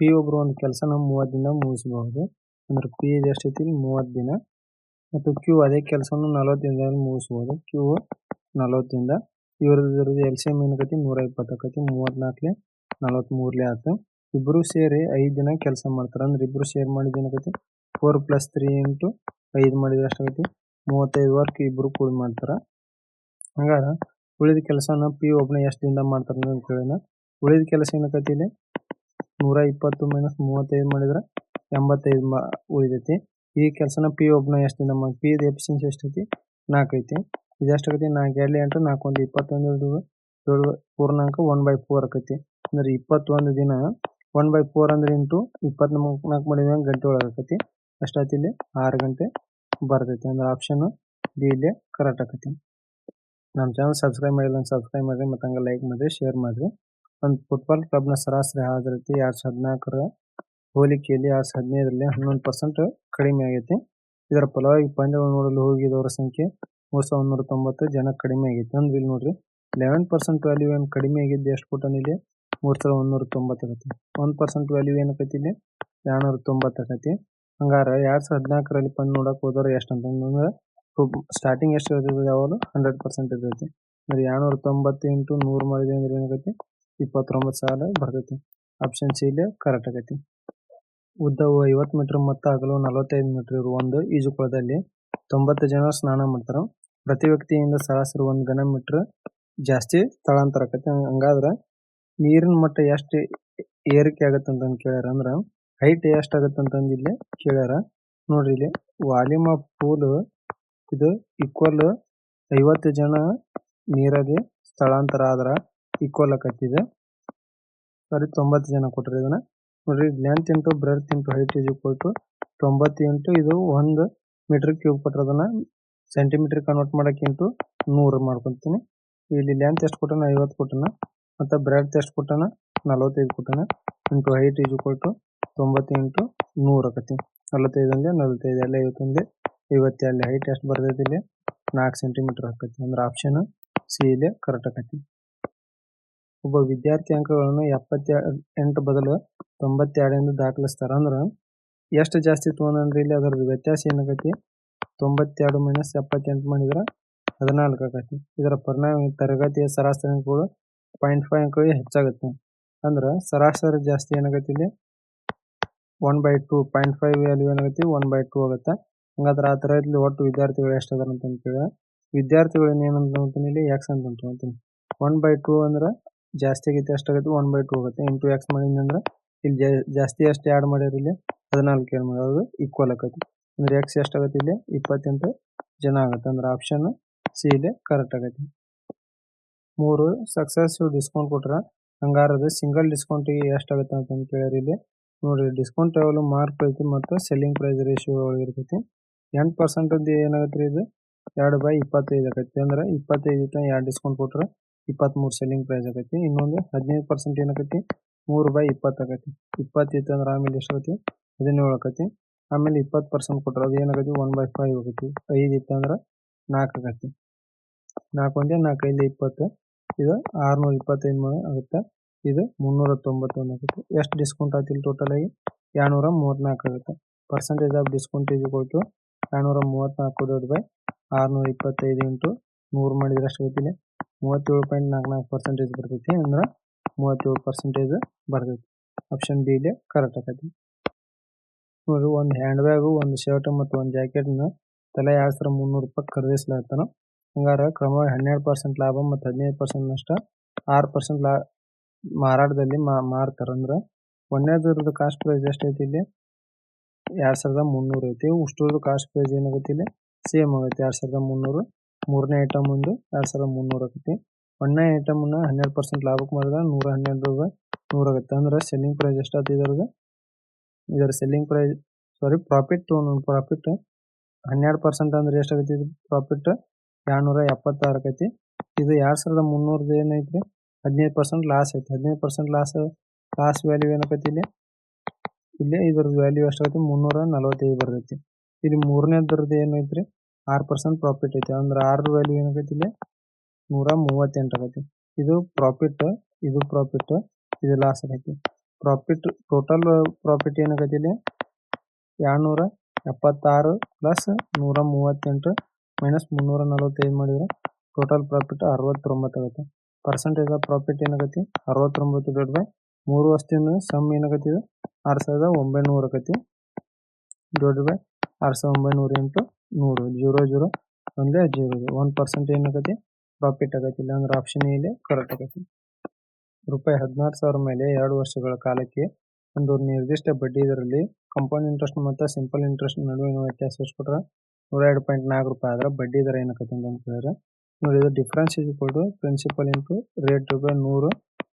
P ಒಬ್ರು ಒಂದು ಕೆಲಸನ ಮೂವತ್ತು ದಿನ ಮುಗಿಸಬಹುದು. ಅಂದ್ರೆ ಪಿ ಎಷ್ಟೈತಿ ಮೂವತ್ತು ದಿನ. ಮತ್ತು ಕ್ಯೂ ಅದೇ ಕೆಲಸವನ್ನು ನಲವತ್ತು ದಿನದಲ್ಲಿ ಮುಗಿಸ್ಬೋದು ಕ್ಯೂ ನಲವತ್ತಿಂದ ಇವ್ರದ್ದು ಇವ್ರದ್ದು ಎಲ್ ಸಿ ಎಂ ಏನಕತಿ ನೂರ ಇಪ್ಪತ್ತಕ್ಕತಿ ಮೂವತ್ನಾಲ್ಕಲೆ ನಲವತ್ತ್ಮೂರಲೆ ಆಯ್ತು ಇಬ್ಬರು ಸೇರಿ ಐದು ದಿನ ಕೆಲಸ ಮಾಡ್ತಾರೆ. ಅಂದ್ರೆ ಇಬ್ಬರು ಶೇರ್ ಮಾಡಿದ ಏನಕತಿ ಫೋರ್ ಪ್ಲಸ್ ತ್ರೀ ಇಂಟು ಐದು ಮಾಡಿದ್ರೆ ಅಷ್ಟಾಗತಿ ಮೂವತ್ತೈದು ವರ್ಕ್ ಇಬ್ಬರು ಕೂಡಿ ಮಾಡ್ತಾರೆ. ಹಂಗಾರ ಉಳಿದ ಕೆಲಸನ ಪಿ ಒಬ್ಬನ ಎಷ್ಟು ದಿನ ಮಾಡ್ತಾರೆ ಅಂತ ಕೇಳಿದ ಉಳಿದ ಕೆಲಸ ಏನಕತಿ ಇಲ್ಲಿ? ನೂರ ಇಪ್ಪತ್ತು ಮೈನಸ್ ಮೂವತ್ತೈದು ಮಾಡಿದ್ರೆ ಎಂಬತ್ತೈದು ಮಾ ಉಳಿದೈತಿ ಈ ಕೆಲಸನ ಪಿ ಒಬ್ಬನ ಎಷ್ಟು ನಮ್ಮ ಪಿ ಎಫಿಷಿಯನ್ಸಿ ಎಷ್ಟೈತಿ ನಾಲ್ಕು ಐತಿ. ಇದು ಎಷ್ಟಾಗತಿ? ನಾಲ್ಕು ಎರಡು ಎಂಟು ನಾಲ್ಕು ಒಂದು ಇಪ್ಪತ್ತೊಂದು ಏಳು ಪೂರ್ಣಾಂಕ ಒನ್ ಬೈ ಫೋರ್ ಆಕತಿ. ಅಂದ್ರೆ ಇಪ್ಪತ್ತೊಂದು ದಿನ ಒನ್ ಬೈ ಫೋರ್ ಅಂದ್ರೆ ಇಂಟು ಇಪ್ಪತ್ನಾಲ್ಕು ನಾಲ್ಕು ಮಾಡಿದ್ರೆ ಗಂಟೆ ಒಳಗೆ ಆಕತಿ. ಇಲ್ಲಿ ಆರು ಗಂಟೆ ಬರ್ತೈತಿ. ಅಂದ್ರೆ ಆಪ್ಷನ್ ಬಿ ಇಲ್ಲಿ ಕರೆಕ್ಟ್ ಆಕತಿ. ನಮ್ಮ ಚಾನಲ್ ಸಬ್ಸ್ಕ್ರೈಬ್ ಮಾಡಿಲ್ಲ ಸಬ್ಸ್ಕ್ರೈಬ್ ಮಾಡಿ ಮತ್ತು ಹಂಗೆ ಲೈಕ್ ಮಾಡಿರಿ ಶೇರ್ ಮಾಡಿರಿ. ಒಂದು ಫುಟ್ಬಾಲ್ ಕ್ಲಬ್ನ ಸರಾಸರಿ ಹಾಜರಾತಿ ಎರಡ್ ಸಾವಿರದ ಹದಿನಾಲ್ಕರ ಹೋಲಿಕೆಯಲ್ಲಿ ಎರಡ್ ಸಾವಿರದ ಹದಿನೈದರಲ್ಲಿ ಹನ್ನೊಂದು ಪರ್ಸೆಂಟ್ ಕಡಿಮೆ ಆಗೈತಿ. ಇದರ ಫಲವಾಗಿ ಪಂದ್ಯಗಳು ನೋಡಲು ಹೋಗಿದವರ ಸಂಖ್ಯೆ ಮೂರ್ ಸಾವಿರದ ನೂರ ತೊಂಬತ್ತು ಜನ ಕಡಿಮೆ ಆಗೈತಿ. ಅಂದ್ರೆ ಇಲ್ಲಿ ನೋಡ್ರಿ ಲೆವೆನ್ ಪರ್ಸೆಂಟ್ ವ್ಯಾಲ್ಯೂ ಏನ್ ಕಡಿಮೆ ಆಗಿದ್ದು ಎಷ್ಟು ಕೊಟ್ಟಾನ ಇಲ್ಲಿ? ಮೂರ್ ಸಾವಿರದ ಒಂದೂರ ತೊಂಬತ್ತು ಆಗೈತಿ. ಒಂದ್ ಪರ್ಸೆಂಟ್ ವ್ಯಾಲ್ಯೂ ಏನಕೈತಿ ಇಲ್ಲಿ? ಎರಡುನೂರ ತೊಂಬತ್ತು ಆಗೈತಿ. ಹಂಗಾರ ಎರಡ್ ಸಾವಿರದ ಹದಿನಾಲ್ಕರಲ್ಲಿ ಪಂದ್ ನೋಡಕ್ ಹೋದವ್ರು ಎಷ್ಟು ಅಂತಂದ್ರೆ ಸ್ಟಾರ್ಟಿಂಗ್ ಎಷ್ಟು ಇರ್ತದೆ ಹಂಡ್ರೆಡ್ ಪರ್ಸೆಂಟ್ ಇರ್ತೈತಿ. ಅಂದ್ರೆ ಎರಡುನೂರ ತೊಂಬತ್ತು ಇಂಟು ನೂರು ಮಾಡಿದೆ ಅಂದ್ರೆ ಏನಾಗೈತಿ? ಇಪ್ಪತ್ತೊಂಬತ್ತು ಸಾವಿರ ಬರ್ತೈತಿ. ಆಪ್ಷನ್ ಸಿ ಇಲ್ಲಿ ಕರೆಕ್ಟ್ ಆಗೈತಿ. ಉದ್ದವು ಐವತ್ತು ಮೀಟರ್ ಮತ್ತು ಅಗಲವು ನಲವತ್ತೈದು ಮೀಟರ್ ಇರುವ ಒಂದು ಈಜುಕೊಳದಲ್ಲಿ ತೊಂಬತ್ತು ಜನ ಸ್ನಾನ ಮಾಡ್ತಾರೆ. ಪ್ರತಿ ವ್ಯಕ್ತಿಯಿಂದ ಸರಾಸರಿ ಒಂದು ಘನ ಮೀಟರ್ ಜಾಸ್ತಿ ಸ್ಥಳಾಂತರ ಆಕತಿ ಹಂಗಾದ್ರೆ ನೀರಿನ ಮಟ್ಟ ಎಷ್ಟು ಏರಿಕೆ ಆಗತ್ತೆ ಅಂತ ಕೇಳ್ಯಾರ ಅಂದ್ರ ಹೈಟ್ ಎಷ್ಟು ಆಗತ್ತೆ ಅಂತಂದು ಇಲ್ಲಿ ಕೇಳ್ಯಾರ. ನೋಡ್ರಿ ಇಲ್ಲಿ ವಾಲ್ಯೂಮ್ ಆಫ್ ಪೂಲ್ ಇದು ಈಕ್ವಲ್ ಐವತ್ತು ಜನ ನೀರಲ್ಲಿ ಸ್ಥಳಾಂತರ ಆದ್ರ ಈಕ್ವಲ್ ಆಕತ್ತಿದೆ ಸಾರಿ ತೊಂಬತ್ತು ಜನ ಕೊಟ್ರಿ ಇದನ್ನ. ನೋಡ್ರಿ length into breadth into height is equal to ತೊಂಬತ್ತು ಇಂಟು ಇದು ಒಂದು ಮೀಟರ್ ಕ್ಯೂಬ್ ಕೊಟ್ಟಿರೋದನ್ನ ಅದನ್ನ ಸೆಂಟಿಮೀಟರ್ ಕನ್ವರ್ಟ್ ಮಾಡಕ್ಕೆ ಇಂಟು ನೂರು ಮಾಡ್ಕೊಂತೀನಿ. ಇಲ್ಲಿ ಲೆಂತ್ ಎಷ್ಟು ಕೊಟ್ಟನ? ಐವತ್ತು ಕೊಟ್ಟನ. ಮತ್ತು ಬ್ರೆಡ್ತ್ ಎಷ್ಟು ಕೊಟ್ಟನ? ನಲವತ್ತೈದು ಕೊಟ್ಟನ. Into height is equal to ತೊಂಬತ್ತು ಇಂಟು ನೂರು ಆಕತಿ ನಲವತ್ತೈದು ಅಂದ್ರೆ ನಲವತ್ತೈದು ಎಲ್ಲ ಐವತ್ತೆ ಅಲ್ಲಿ ಹೈಟ್ ಎಷ್ಟು ಬರ್ತೈತಿ ಇಲ್ಲಿ? ನಾಲ್ಕು ಸೆಂಟಿಮೀಟರ್ ಆಕತಿ ಅಂದ್ರೆ ಆಪ್ಷನ್ ಸಿ ಇಲ್ಲಿ ಕರೆಕ್ಟ್ ಆಕತಿ ಒಬ್ಬ ವಿದ್ಯಾರ್ಥಿ ಅಂಕಗಳನ್ನು ಎಪ್ಪತ್ತೆ ಎಂಟು ಬದಲು ತೊಂಬತ್ತೆರಡರಿಂದ ದಾಖಲಿಸ್ತಾರ. ಅಂದ್ರೆ ಎಷ್ಟು ಜಾಸ್ತಿ ತೊಗೊಂಡ್ರಿ ಇಲ್ಲಿ? ಅದರ ವ್ಯತ್ಯಾಸ ಏನಾಗತಿ? ತೊಂಬತ್ತೆರಡು ಮೈನಸ್ ಎಪ್ಪತ್ತೆಂಟು ಮಾಡಿದ್ರೆ ಹದಿನಾಲ್ಕು ಆಕತಿ ಇದರ ಪರಿಣಾಮ ತರಗತಿಯ ಸರಾಸರಿ ಅಂಕಗಳು ಪಾಯಿಂಟ್ ಫೈವ್ ಅಂಕಗಳಿಗೆ ಹೆಚ್ಚಾಗುತ್ತೆ. ಅಂದ್ರೆ ಸರಾಸರಿ ಜಾಸ್ತಿ ಏನಾಗತ್ತೆ ಇಲ್ಲಿ? One by two point five value ಏನಾಗುತ್ತೆ ಒನ್ ಬೈ ಟೂ ಆಗುತ್ತೆ. ಹಂಗಾದ್ರೆ ಆ ಥರ ಇಲ್ಲಿ ಒಟ್ಟು ವಿದ್ಯಾರ್ಥಿಗಳು ಎಷ್ಟು ಅದಾರ ಅಂತ ಕೇಳಿದ್ರೆ ವಿದ್ಯಾರ್ಥಿಗಳು ಏನಂತ ಅಂತ ಇಲ್ಲಿ? ಎಕ್ಸ್ ಅಂತ ಅಂತೀನಿ ಒನ್ ಬೈ ಟೂ ಅಂದ್ರೆ ಜಾಸ್ತಿ ಆಗೈತೆ ಎಷ್ಟಾಗುತ್ತೆ ಒನ್ ಬೈ ಟೂ ಆಗುತ್ತೆ. ಇಂಟು ಎಕ್ಸ್ ಮಾಡಿದ್ರೆ ಇಲ್ಲಿ ಜಾಸ್ತಿ ಅಷ್ಟು ಆ್ಯಡ್ ಮಾಡ್ಯಾರ ಇಲ್ಲಿ ಹದಿನಾಲ್ಕು ಮಾಡ್ಯಾರ ಮಾಡೋದು ಈಕ್ವಲ್ ಆಕೈತಿ ಅಂದ್ರೆ ಎಕ್ಸ್ ಎಷ್ಟಾಗತ್ತೆ ಇಲ್ಲಿ? ಇಪ್ಪತ್ತೆಂಟು ಜನ ಆಗುತ್ತೆ. ಅಂದ್ರೆ ಆಪ್ಷನ್ ಸಿ ಇಲ್ಲಿ ಕರೆಕ್ಟ್ ಆಗೈತಿ ಮೂರು ಸಕ್ಸಸ್ಸಿವ್ ಡಿಸ್ಕೌಂಟ್ ಕೊಟ್ರ ಹಂಗಾರದ ಸಿಂಗಲ್ ಡಿಸ್ಕೌಂಟಿಗೆ ಎಷ್ಟಾಗುತ್ತೆ ಅಂತ ಕೇಳ್ಯಾರ ಇಲ್ಲಿ. ನೋಡಿ ಡಿಸ್ಕೌಂಟ್ ಯಾವಾಗಲೂ ಮಾರ್ಕ್ ಐತಿ ಮತ್ತು ಸೆಲ್ಲಿಂಗ್ ಪ್ರೈಸ್ ರೇಷಿಯೋ ಒಳಗೆ ಇರ್ತೈತಿ. ಎಂಟು ಪರ್ಸೆಂಟ್ ಏನಾಗುತ್ತೆ ರೀ ಇದು? ಎರಡು ಬೈ ಇಪ್ಪತ್ತೈದು ಆಕೈತಿ ಅಂದ್ರೆ ಇಪ್ಪತ್ತೈದು ಎರಡು ಡಿಸ್ಕೌಂಟ್ ಕೊಟ್ರೆ ಇಪ್ಪತ್ತ್ಮೂರು ಸೆಲ್ಲಿಂಗ್ ಪ್ರೈಸ್ ಆಗೈತಿ. ಇನ್ನೊಂದು ಹದಿನೈದು ಪರ್ಸೆಂಟ್ ಏನಾಕೈತಿ ಮೂರು ಬೈ ಇಪ್ಪತ್ತು ಆಗೈತಿ. ಇಪ್ಪತ್ತು ಇತ್ತು ಅಂದ್ರೆ ಆಮೇಲೆ ಎಷ್ಟು ಆಗೈತಿ ಹದಿನೇಳು ಆಕತಿ ಆಮೇಲೆ ಇಪ್ಪತ್ತು ಪರ್ಸೆಂಟ್ ಕೊಟ್ಟರೆ ಅದು ಏನಾಗೈತಿ? ಒನ್ ಬೈ ಫೈವ್ ಆಗೈತಿ. ಐದು ಇತ್ತು ಅಂದ್ರೆ ನಾಲ್ಕು ಆಗೈತಿ. ನಾಲ್ಕು ಒಂದೇ ನಾಲ್ಕು, ಐದು ಇಪ್ಪತ್ತು. ಇದು ಆರುನೂರ ಇಪ್ಪತ್ತೈದು ಆಗುತ್ತೆ. ಇದು ಮುನ್ನೂರ ತೊಂಬತ್ತೊಂದು ಆಗುತ್ತೆ ಎಷ್ಟು ಡಿಸ್ಕೌಂಟ್ ಆಯ್ತಿಲ್ಲ ಟೋಟಲ್ ಆಗಿ? ಎರಡುನೂರ ಮೂವತ್ತ್ನಾಲ್ಕು ಆಗುತ್ತೆ ಪರ್ಸೆಂಟೇಜ್ ಆಫ್ ಡಿಸ್ಕೌಂಟ್ ಇದು ಕೊಟ್ಟು ಎರಡುನೂರ ಮೂವತ್ತ್ನಾಲ್ಕು ಡಿವೈಡ್ ಬೈ ಆರುನೂರ ಇಪ್ಪತ್ತೈದು ಇಂಟು ನೂರು ಮಾಡಿದ್ರೆ ಎಷ್ಟು ಆಗೈತಿ ಮೂವತ್ತೇಳು ಪಾಯಿಂಟ್ ನಾಲ್ಕು ನಾಲ್ಕು ಪರ್ಸೆಂಟೇಜ್ ಬರ್ತೈತಿ ಅಂದ್ರೆ ಮೂವತ್ತೇಳು ಪರ್ಸೆಂಟೇಜ್ ಬರ್ತೈತಿ. ಆಪ್ಷನ್ ಬಿ ಇಲ್ಲಿ ಕರೆಕ್ಟ್ ಆಕೈತಿ ನೋಡಿ ಒಂದು ಹ್ಯಾಂಡ್ ಬ್ಯಾಗು ಒಂದು ಶರ್ಟ್ ಮತ್ತು ಒಂದು ಜಾಕೆಟ್ನ ತಲೆ ಎರಡು ಸಾವಿರ ಮುನ್ನೂರು ರೂಪಾಯಿ ಖರೀದಿಸ್ಲಾಗ್ತಾನ. ಹಂಗಾರೆ ಕ್ರಮ ಹನ್ನೆರಡು ಪರ್ಸೆಂಟ್ ಲಾಭ ಮತ್ತು ಹದಿನೈದು ಪರ್ಸೆಂಟ್ ನಷ್ಟ ಆರು ಪರ್ಸೆಂಟ್ ಲಾ ಮಾರಾಟದಲ್ಲಿ ಮಾ ಮಾರ್ತಾರೆ. ಅಂದ್ರೆ ಒಂದನೇದ್ರದ್ದು ಕಾಸ್ಟ್ ಪ್ರೈಸ್ ಎಷ್ಟೈತಿ ಇಲ್ಲಿ? ಎರಡು ಸಾವಿರದ ಮುನ್ನೂರು ಐತಿ ಉಷ್ಟುರದ್ದು ಕಾಸ್ಟ್ ಪ್ರೈಸ್ ಏನಾಗುತ್ತೆ ಇಲ್ಲಿ? ಸೇಮ್ ಆಗೈತಿ. ಎರಡು ಸಾವಿರದ ಮುನ್ನೂರು. ಮೂರನೇ ಐಟಮ್ ಒಂದು ಎರಡು ಸಾವಿರದ ಮುನ್ನೂರು ಆಗೈತಿ ಒಂದನೇ ನ ಹನ್ನೆರಡು ಪರ್ಸೆಂಟ್ ಲಾಭಕ್ಕೆ ಮಾಡಿದ್ರೆ ನೂರ ಹನ್ನೆರಡು ನೂರ ಆಗುತ್ತೆ. ಅಂದ್ರೆ ಸೆಲ್ಲಿಂಗ್ ಪ್ರೈಸ್ ಎಷ್ಟಾಯ್ತು ಇದ್ರದ್ದು ಇದರ selling price sorry profit profit ಹನ್ನೆರಡು ಪರ್ಸೆಂಟ್ ಅಂದ್ರೆ ಎಷ್ಟಾಗತ್ತೆ ಇದು? ಪ್ರಾಫಿಟ್ ಎರಡುನೂರ ಎಪ್ಪತ್ತಾರು ಆಕೈತಿ. ಇದು ಎರಡು ಸಾವಿರದ ಮುನ್ನೂರದ ಏನೈತಿ ಹದಿನೈದು ಪರ್ಸೆಂಟ್ ಲಾಸ್ ಐತಿ ಹದಿನೈದು ಪರ್ಸೆಂಟ್ ಲಾಸ್ ಲಾಸ್ ವ್ಯಾಲ್ಯೂ ಏನಾಕೈತಿ ಇಲ್ಲಿ? ಇಲ್ಲಿ ಇದ್ರದ್ದು ವ್ಯಾಲ್ಯೂ ಎಷ್ಟಾಗೈತಿ ಮುನ್ನೂರ ನಲವತ್ತೈದು ಬರ್ತೈತಿ. ಇಲ್ಲಿ ಮೂರನೇ ಮೂರನೇದ್ರದ್ದು ಏನೈತ್ರಿ? ಆರು ಪರ್ಸೆಂಟ್ ಪ್ರಾಫಿಟ್ ಐತಿ. ಅಂದ್ರೆ ಆರು ವ್ಯಾಲ್ಯೂ ಏನಾಗೈತಿ ಇಲ್ಲಿ? ನೂರ ಮೂವತ್ತೆಂಟು ಆಗೈತಿ. ಇದು ಪ್ರಾಫಿಟ್ ಇದು ಪ್ರಾಫಿಟ್ ಇದು ಲಾಸ್ ಆಗೈತಿ. ಪ್ರಾಫಿಟ್ ಟೋಟಲ್ ಪ್ರಾಫಿಟ್ ಏನಾಗೈತಿ ಇಲ್ಲಿ? ಎರಡ್ನೂರ ಎಪ್ಪತ್ತಾರು ಪ್ಲಸ್ ನೂರ ಮೂವತ್ತೆಂಟು ಮೈನಸ್ ಮುನ್ನೂರ ನಲವತ್ತೈದು ಮಾಡಿದ್ರೆ ಟೋಟಲ್ ಪ್ರಾಫಿಟ್ ಅರವತ್ತೊಂಬತ್ತು ಆಗುತ್ತೆ ಪರ್ಸೆಂಟೇಜ್ ಆಫ್ ಪ್ರಾಫಿಟ್ ಏನಾಗೈತಿ? ಅರವತ್ತೊಂಬತ್ತು ಡಿವೈಡ್ ಬೈ ಮೂರು ವರ್ಷದಿಂದ ಸಮ್ ಏನಾಗೈತಿ ಇದು? ಆರು ಸಾವಿರದ ಒಂಬೈನೂರು ಆಗೈತಿ. ಡಿವೈಡ್ ಬೈ ಆರು ಸಾವಿರದ ಒಂಬೈನೂರ ಇಂಟು ನೂರು ಜೀರೋ ಜೀರೋ. ಒಂದೇ, ಜೀರೋ ಒನ್ ಪರ್ಸೆಂಟ್ ಏನಾಗೈತಿ ಪ್ರಾಫಿಟ್ ಆಗೈತಿ ಇಲ್ಲ ಅಂದ್ರೆ ಆಪ್ಷನ್ ಇಲ್ಲಿ ಕರೆಕ್ಟ್ ಆಗೈತಿ ರೂಪಾಯಿ ಹದಿನಾರು ಸಾವಿರ ಮೇಲೆ ಎರಡು ವರ್ಷಗಳ ಕಾಲಕ್ಕೆ ಒಂದು ನಿರ್ದಿಷ್ಟ ಬಡ್ಡಿ ದರದಲ್ಲಿ ಕಂಪೌಂಡ್ ಇಂಟ್ರೆಸ್ಟ್ ಮತ್ತು ಸಿಂಪಲ್ ಇಂಟ್ರೆಸ್ಟ್ ನಡುವಿನ ವ್ಯತ್ಯಾಸ ಎಷ್ಟು ನೂರ ಎರಡು ಪಾಯಿಂಟ್ ನಾಲ್ಕು ರೂಪಾಯಿ ಆದ್ರೆ ಬಡ್ಡಿ ದರ ಏನಾಕತಿ ಅಂತ ಹೇಳಿದ್ರೆ, ನೋಡಿ ಇದು difference is equal to principal into rate ರೂಪಾಯಿ ನೂರು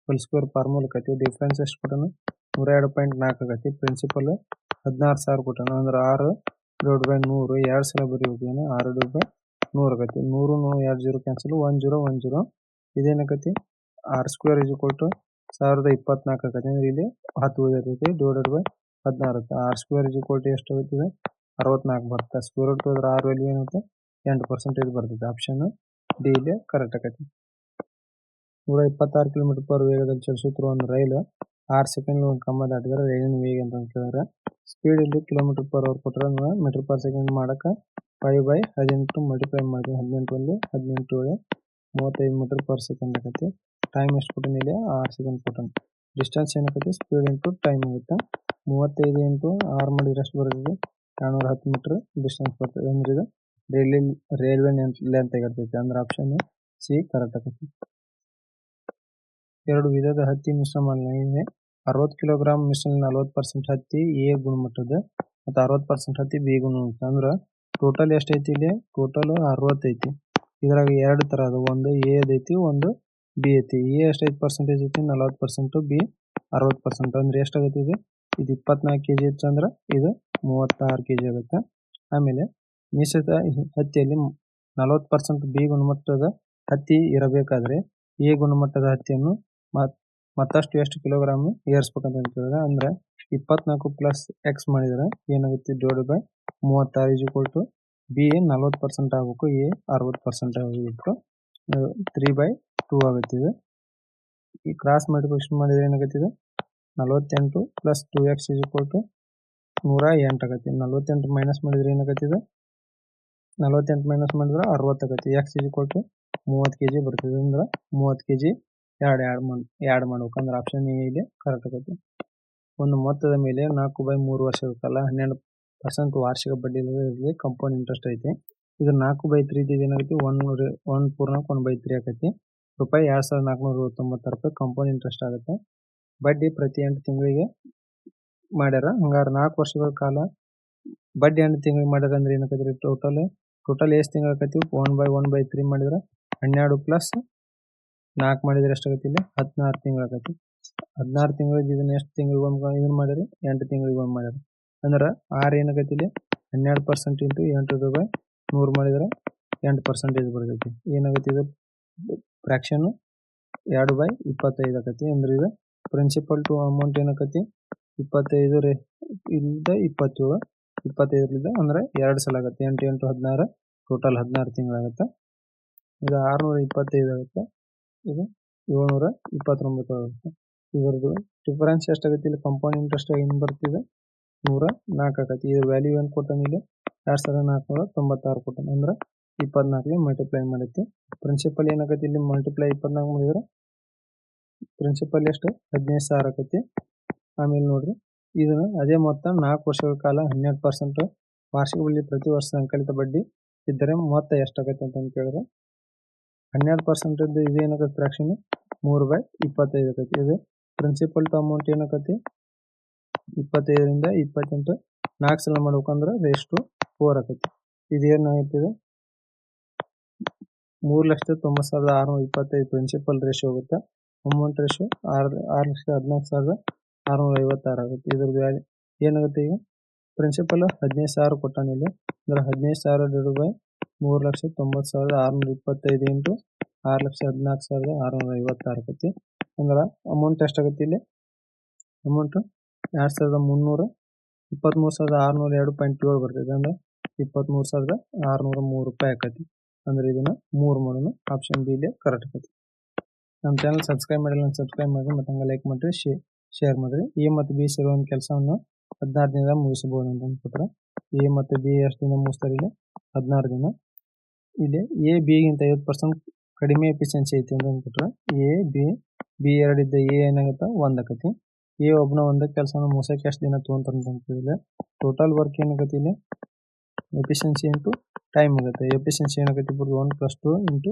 ಫುಲ್ ಸ್ಕ್ವೇರ್ ಫಾರ್ಮುಲ್ ಕತಿ ಡಿಫ್ರೆನ್ಸ್ ಎಷ್ಟು ಕೊಟ್ಟನು ನೂರ ಎರಡು ಪಾಯಿಂಟ್ ನಾಲ್ಕು ಆಗತ್ತೆ. ಪ್ರಿನ್ಸಿಪಲ್ ಹದಿನಾರು ಸಾವಿರ ಕೊಟ್ಟನು ಅಂದ್ರೆ ಆರು ಡಿವೈಡ್ ಬೈ ನೂರು, ಎರಡು ಸಲ ಬರೀಬೇಕು ಆರು ಡಿವೈಡ್ ಬೈ ನೂರು ಆಗತಿ ನೂರು ನೂರು, ಎರಡು zero cancel one zero one zero. ಇದೇನಾಕತಿ r square is equal to ಸಾವಿರದ ಇಪ್ಪತ್ನಾಲ್ಕು ಆಗತಿ ಅಂದ್ರೆ ಇಲ್ಲಿ ಹತ್ತು ಉಳಿದೈತಿ. ಡಿವೈಡೆಡ್ ಬೈ ಹದಿನಾರು r square is equal to ಎಷ್ಟು ಆಗುತ್ತೆ ಅರವತ್ನಾಲ್ಕು ಬರ್ತಾ ಸ್ಕ್ವೇರ್ ರೂಟ್ ಹೋದ್ರೆ ಆರು ವ್ಯಾಲ್ಯೂ ಏನಾಗುತ್ತೆ? ಎಂಟು ಪರ್ಸೆಂಟೇಜ್ ಬರ್ತೈತಿ. ಆಪ್ಷನ್ ಡಿ ಇಲ್ಲಿ ಕರೆಕ್ಟ್ ಆಗೈತಿ ನೂರ ಇಪ್ಪತ್ತಾರು ಕಿಲೋಮೀಟರ್ ಪರ್ ವೇಗದಲ್ಲಿ ಚಲಿಸುತ್ತಿರುವ ಒಂದು ರೈಲು ಆರು ಸೆಕೆಂಡ್ ಒಂದು ಕಂಬ ದಾಟಿದ್ರೆ ರೈಲಿನ ವೇಗ ಅಂತ ಕೇಳಿದ್ರೆ ಸ್ಪೀಡ್ ಇಲ್ಲಿ ಕಿಲೋಮೀಟರ್ ಪರ್ ಅವರ್ ಕೊಟ್ಟರೆ ಮೀಟರ್ ಪರ್ ಸೆಕೆಂಡ್ ಮಾಡಕ್ಕೆ ಫೈವ್ ಬೈ ಹದಿನೆಂಟು ಮಲ್ಟಿಪ್ಲೈ ಮಾಡಿದ್ವಿ ಹದಿನೆಂಟು ಒಂದು, ಹದಿನೆಂಟು ಏಳು, ಮೂವತ್ತೈದು ಮೀಟರ್ ಪರ್ ಸೆಕೆಂಡ್ ಆಗತ್ತೆ ಟೈಮ್ ಎಷ್ಟು ಕೊಟ್ಟನ ಇಲ್ಲಿ? ಆರು ಸೆಕೆಂಡ್ ಕೊಟ್ಟನ. ಡಿಸ್ಟೆನ್ಸ್ ಏನಾಗತ್ತೆ ಸ್ಪೀಡ್ ಇಂಟು ಟೈಮ್ ಆಗುತ್ತೆ. ಮೂವತ್ತೈದು ಇಂಟು ಆರು ಮಾಡಿದ್ರೆ ಎಷ್ಟು ಬರ್ತದೆ. ಹತ್ತು ಮೀಟರ್ ಡಿಸ್ಟೆನ್ಸ್ ಬರ್ತದೆ. ಅಂದ್ರೆ ಇದು ರೈಲ್ವೆ ರೈಲ್ವೆ ಲೆಂತ್ ಆಗಿರ್ತೈತಿ. ಅಂದ್ರೆ ಆಪ್ಷನ್ ಸಿ ಕರೆಕ್ಟ್ ಆಗೈತಿ ಎರಡು ವಿಧದ ಹತ್ತಿ ಮಿಶ್ರ ಮಾಡಲಾಗಿದೆ ಅರವತ್ತು ಕಿಲೋಗ್ರಾಮ್ ಮಿಶ್ರಣ, ನಲವತ್ತು ಪರ್ಸೆಂಟ್ ಹತ್ತಿ ಎ ಗುಣಮಟ್ಟದ ಮತ್ತು ಅರವತ್ತು ಪರ್ಸೆಂಟ್ ಹತ್ತಿ ಬಿ ಗುಣಮಟ್ಟ ಅಂದ್ರೆ ಟೋಟಲ್ ಎಷ್ಟೈತಿ ಇಲ್ಲಿ? ಟೋಟಲ್ ಅರವತ್ತೈತಿ. ಇದ್ರಾಗ ಎರಡು ತರ ಅದು ಒಂದು ಎ ಐತಿ ಒಂದು ಬಿ ಐತಿ. ಎ ಎಷ್ಟೈತಿ ಪರ್ಸೆಂಟೇಜ್ ಐತಿ? ನಲವತ್ತು ಪರ್ಸೆಂಟ್ ಬಿ ಅರವತ್ತು ಪರ್ಸೆಂಟ್ ಅಂದ್ರೆ ಎಷ್ಟಾಗತ್ತೆ ಇದು? ಇದು ಇಪ್ಪತ್ನಾಲ್ಕು ಕೆ ಜಿ ಇತ್ತು ಅಂದ್ರೆ ಇದು ಮೂವತ್ತಾರು ಕೆ ಜಿ ಆಗುತ್ತೆ. ಆಮೇಲೆ ಮಿಶ್ರಿತ ಹತ್ತಿಯಲ್ಲಿ ನಲವತ್ತು ಪರ್ಸೆಂಟ್ ಬಿ ಗುಣಮಟ್ಟದ ಹತ್ತಿ ಇರಬೇಕಾದ್ರೆ ಎ ಗುಣಮಟ್ಟದ ಹತ್ತಿಯನ್ನು ಮತ್, ಮತ್ತಷ್ಟು ಎಷ್ಟು ಕಿಲೋಗ್ರಾಮ್ ಏರಿಸ್ಬೇಕಂತ ಕೇಳಿದ್ರೆ ಅಂದ್ರೆ ಇಪ್ಪತ್ನಾಲ್ಕು ಪ್ಲಸ್ ಎಕ್ಸ್ ಮಾಡಿದ್ರೆ ಏನಾಗುತ್ತೆ ಡೋಡ್ ಬೈ ಮೂವತ್ತಾರು ಇಸ್ ಈಕ್ವಲ್ ಟು ಬಿ ನಲ್ವತ್ತು ಪರ್ಸೆಂಟ್ ಆಗಬೇಕು ಎ ಅರವತ್ತು ಪರ್ಸೆಂಟ್ ಆಗಬೇಕು ತ್ರೀ ಬೈ ಟೂ ಆಗುತ್ತಿದೆ ಈ ಕ್ರಾಸ್ ಮಲ್ಟಿಪ್ಲಿಕೇಶನ್ ಮಾಡಿದ್ರೆ ಏನಾಗುತ್ತಿದೆ ನಲವತ್ತೆಂಟು plus two x is equal to ನೂರ ಎಂಟು ಆಗತ್ತೆ. ನಲವತ್ತೆಂಟು ಮೈನಸ್ ಮಾಡಿದ್ರೆ ಏನಾಗುತ್ತಿದೆ ನಲವತ್ತೆಂಟು ಮೈನಸ್ ಮಾಡಿದ್ರೆ ಅರವತ್ತು ಆಗತ್ತೆ. ಎಕ್ಸ್ ಇಸ್ ಈಕ್ವಲ್ ಟು ಮೂವತ್ತು ಕೆ ಜಿ ಬರ್ತದೆ. ಅಂದ್ರೆ ಮೂವತ್ತು ಕೆ ಜಿ ಎರಡು ಎರಡು ಮಾಡಿ ಎರಡು ಮಾಡ್ಬೇಕು ಅಂದ್ರೆ ಆಪ್ಷನ್ ಇಲ್ಲಿ ಕರೆಕ್ಟ್ ಆಗೈತಿ. ಒಂದು ಮೊತ್ತದ ಮೇಲೆ ನಾಲ್ಕು ಬೈ ಮೂರು ವರ್ಷ ಕಾಲ ಹನ್ನೆರಡು ಪರ್ಸೆಂಟ್ ವಾರ್ಷಿಕ ಬಡ್ಡಿ ಇರಲಿ ಕಂಪೌಂಡ್ ಇಂಟ್ರೆಸ್ಟ್ ಐತಿ. ಇದು ನಾಲ್ಕು ಬೈ ತ್ರೀ ಏನಾಗೈತಿ ಒನ್ ಒನ್ ಪೂರ್ಣಕ್ಕೆ ಒನ್ ಬೈ ತ್ರೀ ಆಕೈತಿ. ರೂಪಾಯಿ ಎರಡು ಸಾವಿರದ ನಾಲ್ಕುನೂರ ತೊಂಬತ್ತಾರು ರೂಪಾಯಿ ಕಂಪೌಂಡ್ ಇಂಟ್ರೆಸ್ಟ್ ಆಗುತ್ತೆ. ಬಡ್ಡಿ ಪ್ರತಿ ಎಂಟು ತಿಂಗಳಿಗೆ ಮಾಡ್ಯಾರ. ಹಂಗಾರೆ ನಾಲ್ಕು ವರ್ಷಗಳ ಕಾಲ ಬಡ್ಡಿ ಎಂಟು ತಿಂಗಳಿಗೆ ಮಾಡ್ಯಾರ ಅಂದ್ರೆ ಏನಾಗೈತಿ ಟೋಟಲ್ ಟೋಟಲ್ ಎಷ್ಟು ತಿಂಗಳು ಆಕೈತಿ one by one by three ಮಾಡಿದ್ರೆ ಹನ್ನೆರಡು ಪ್ಲಸ್ ನಾಲ್ಕು ಮಾಡಿದ್ರೆ ಎಷ್ಟಾಗತ್ತೆ ಇಲ್ಲಿ? ಹದಿನಾರು ತಿಂಗಳು ಆಗತ್ತೆ ಹದಿನಾರು ತಿಂಗಳಿಗೆ ಇದನ್ನ ಎಷ್ಟು ತಿಂಗಳಿಗೆ ಒಂದು ಇದನ್ನ ಮಾಡ್ಯಾರಿ ಎಂಟು ತಿಂಗಳಿಗೆ ಒಂದು ಮಾಡ್ಯಾರ ಅಂದ್ರೆ ಆರು ಏನಾಗತ್ತೆ ಇಲ್ಲಿ? ಹನ್ನೆರಡು ಪರ್ಸೆಂಟ್ ಇಂಟು ಎಂಟು ರೂಪಾಯಿ ನೂರು ಮಾಡಿದ್ರೆ ಎಂಟು ಪರ್ಸೆಂಟೇಜ್ ಬರ್ತೈತಿ. ಏನಾಗತ್ತೆ ಇದು? ಫ್ರಾಕ್ಷನ್ ಎರಡು ಬೈ ಇಪ್ಪತ್ತೈದು ಆಗತ್ತೆ. ಅಂದ್ರೆ ಇದು ಪ್ರಿನ್ಸಿಪಲ್ ಟು ಅಮೌಂಟ್ ಏನಾಗತ್ತೆ? ಇಪ್ಪತ್ತೈದು ರೇ, ಇಲ್ಲಿಂದ ಇಪ್ಪತ್ತೇಳು, ಇಪ್ಪತ್ತೈದರಿಂದ ಅಂದ್ರೆ ಎರಡು ಸಲ ಆಗುತ್ತೆ. ಎಂಟು ಎಂಟು ಹದಿನಾರು ಟೋಟಲ್ ಹದಿನಾರು ತಿಂಗಳಾಗತ್ತೆ. ಇದು ಆರುನೂರ ಇಪ್ಪತ್ತೈದು ಆಗುತ್ತೆ. ಇದು ಏಳ್ನೂರ ಇಪ್ಪತ್ತೊಂಬತ್ತು ಆಗುತ್ತೆ. ಇದರದು ಡಿಫರೆನ್ಸ್ ಎಷ್ಟಾಗುತ್ತೆ? ಇಲ್ಲಿ ಕಂಪೌಂಡ್ ಇಂಟರೆಸ್ಟ್ ಏನ್ ಬರ್ತಿದೆ. ನೂರ ನಾಲ್ಕು ಆಕತಿ ಇದ್ರ ವ್ಯಾಲ್ಯೂ ಏನು ಕೊಟ್ಟಾನ ಇಲ್ಲಿ? ಎರಡ್ ಸಾವಿರದ ನಾಲ್ಕುನೂರ ತೊಂಬತ್ತಾರು ಕೊಟ್ಟಾನ ಅಂದ್ರ ಇಪ್ಪತ್ನಾಲ್ಕಲಿ ಮಲ್ಟಿಪ್ಲೈ ಮಾಡೈತಿ ಪ್ರಿನ್ಸಿಪಲ್ ಏನಾಗತ್ತೆ? ಇಲ್ಲಿ ಮಲ್ಟಿಪ್ಲೈ ಇಪ್ಪತ್ನಾಲ್ಕು ಮಾಡಿದ್ರ ಪ್ರಿನ್ಸಿಪಲ್ ಎಷ್ಟು? ಹದಿನೈದು ಸಾವಿರ ಆಕತಿ ಆಮೇಲೆ ನೋಡ್ರಿ, ಇದನ್ನ ಅದೇ ಮೊತ್ತ ನಾಲ್ಕು ವರ್ಷಗಳ ಕಾಲ ಹನ್ನೆರಡು ಪರ್ಸೆಂಟ್ ವಾರ್ಷಿಕ ಬಡ್ಡಿ ಪ್ರತಿ ವರ್ಷ ಸಂಕಲಿತ ಬಡ್ಡಿ ಇದ್ದರೆ ಮೊತ್ತ ಎಷ್ಟಾಗತ್ತೆ ಅಂತ ಕೇಳಿದ್ರೆ ಹನ್ನೆರಡು ಪರ್ಸೆಂಟ್ ಇದು ಏನಾಗತ್ತೆ ಫ್ರಾಕ್ಷನ್ ಮೂರು ಬೈ ಇಪ್ಪತ್ತೈದು ಆಕತಿ. ಇದು ಪ್ರಿನ್ಸಿಪಲ್ ಟು ಅಮೌಂಟ್ ಏನಾಕತಿ ಇಪ್ಪತ್ತೈದರಿಂದ ಇಪ್ಪತ್ತೆಂಟು. ನಾಲ್ಕು ಸಲ ಮಾಡ್ಬೇಕಂದ್ರೆ ಎಷ್ಟು? ಫೋರ್ ಆಕತಿ. ಇದು ಮೂರು ಲಕ್ಷದ ತೊಂಬತ್ತು ಸಾವಿರದ ಆರುನೂರ ಇಪ್ಪತ್ತೈದು ಪ್ರಿನ್ಸಿಪಲ್ ರೇಷಿಯೋ ಹೋಗುತ್ತೆ ಅಮೌಂಟ್ ರೇಷಿಯೋ ಆರು ಆರು ಲಕ್ಷದ ಹದಿನಾಲ್ಕು ಸಾವಿರದ ಆರುನೂರ ಐವತ್ತಾರು ಆಗುತ್ತೆ. ಇದ್ರ ವ್ಯಾಲ್ಯೂ ಏನಾಗುತ್ತೆ ಈಗ? ಪ್ರಿನ್ಸಿಪಲ್ ಹದಿನೈದು ಸಾವಿರ ಕೊಟ್ಟಾನ ಇಲ್ಲಿ. ಅಂದ್ರೆ ಹದಿನೈದು ಸಾವಿರ ಡಿವೈಡ್ ಬೈ ಮೂರು ಲಕ್ಷ ತೊಂಬತ್ತು ಸಾವಿರದ ಆರುನೂರ ಇಪ್ಪತ್ತೈದು ಇಂಟು ಆರು ಲಕ್ಷ ಹದಿನಾಲ್ಕು ಸಾವಿರದ ಆರುನೂರ ಐವತ್ತಾರು ಆಕತಿ ಅಂದ್ರೆ ಅಮೌಂಟ್ ಎಷ್ಟಾಗತ್ತೆ ಇಲ್ಲಿ ಅಮೌಂಟ್ ಎರಡು ಸಾವಿರದ ಮುನ್ನೂರ ಇಪ್ಪತ್ತ್ಮೂರು ಸಾವಿರದ ಆರುನೂರ ಎರಡು ಪಾಯಿಂಟ್ ಏಳು ಬರ್ತೈತೆ. ಅಂದ್ರೆ ಇಪ್ಪತ್ತ್ಮೂರು ಸಾವಿರದ ಆರುನೂರ ಮೂರು ರೂಪಾಯಿ ಆಕತಿ. ಅಂದ್ರೆ ಇದನ್ನ ಮೂರು ಮಾಡೋಣ ಆಪ್ಷನ್ ಬಿ ಇಲ್ಲಿ ಕರೆಕ್ಟ್ ಆಕತಿ. ನಮ್ಮ ಚಾನಲ್ ಸಬ್ಸ್ಕ್ರೈಬ್ ಮಾಡಿಲ್ಲ ಸಬ್ಸ್ಕ್ರೈಬ್ ಮಾಡಿ ಮತ್ತೆ ಹಂಗೆ ಲೈಕ್ ಮಾಡಿರಿ, ಶೇ ಶೇರ್ ಮಾಡಿರಿ. ಎ ಮತ್ತು ಬಿ ಸಿರೋ ಒಂದು ಕೆಲಸವನ್ನು ಹದಿನಾರು ದಿನದಾಗ ಮುಗಿಸಬಹುದು ಅಂತ ಅಂದ್ಬಿಟ್ರೆ ಎ ಮತ್ತು ಬಿ ಎಷ್ಟು ದಿನ ಮುಗಿಸ್ತಾರೆ ಇಲ್ಲಿ? ಹದಿನಾರು ದಿನ. ಇದೆ ಎ ಬಿಗಿಂತ ಐವತ್ತು ಪರ್ಸೆಂಟ್ ಕಡಿಮೆ ಎಫಿಷಿಯನ್ಸಿ ಐತಿ ಅಂತ ಅಂದ್ಬಿಟ್ರೆ ಎ ಬಿ ಬಿ ಇದ್ದ ಎ ಏನಾಗುತ್ತೆ? ಒಂದ್ ಆಕತಿ. ಎ ಒಬ್ಬನ ಒಂದ ಕೆಲಸನ ಮುಗಿಸಕ್ಕೆ ಎಷ್ಟು ದಿನ ತೊಗೊಂತಾರ ಅಂತ ಟೋಟಲ್ ವರ್ಕ್ ಏನಾಗತ್ತೆ ಇಲ್ಲಿ? ಎಫಿಷಿಯನ್ಸಿ ಇಂಟು ಟೈಮ್ ಆಗುತ್ತೆ. ಎಫಿಷಿಯನ್ಸಿ ಏನಾಗತ್ತೆ? ಇಬ್ಬರು ಒನ್ ಪ್ಲಸ್ ಟು ಇಂಟು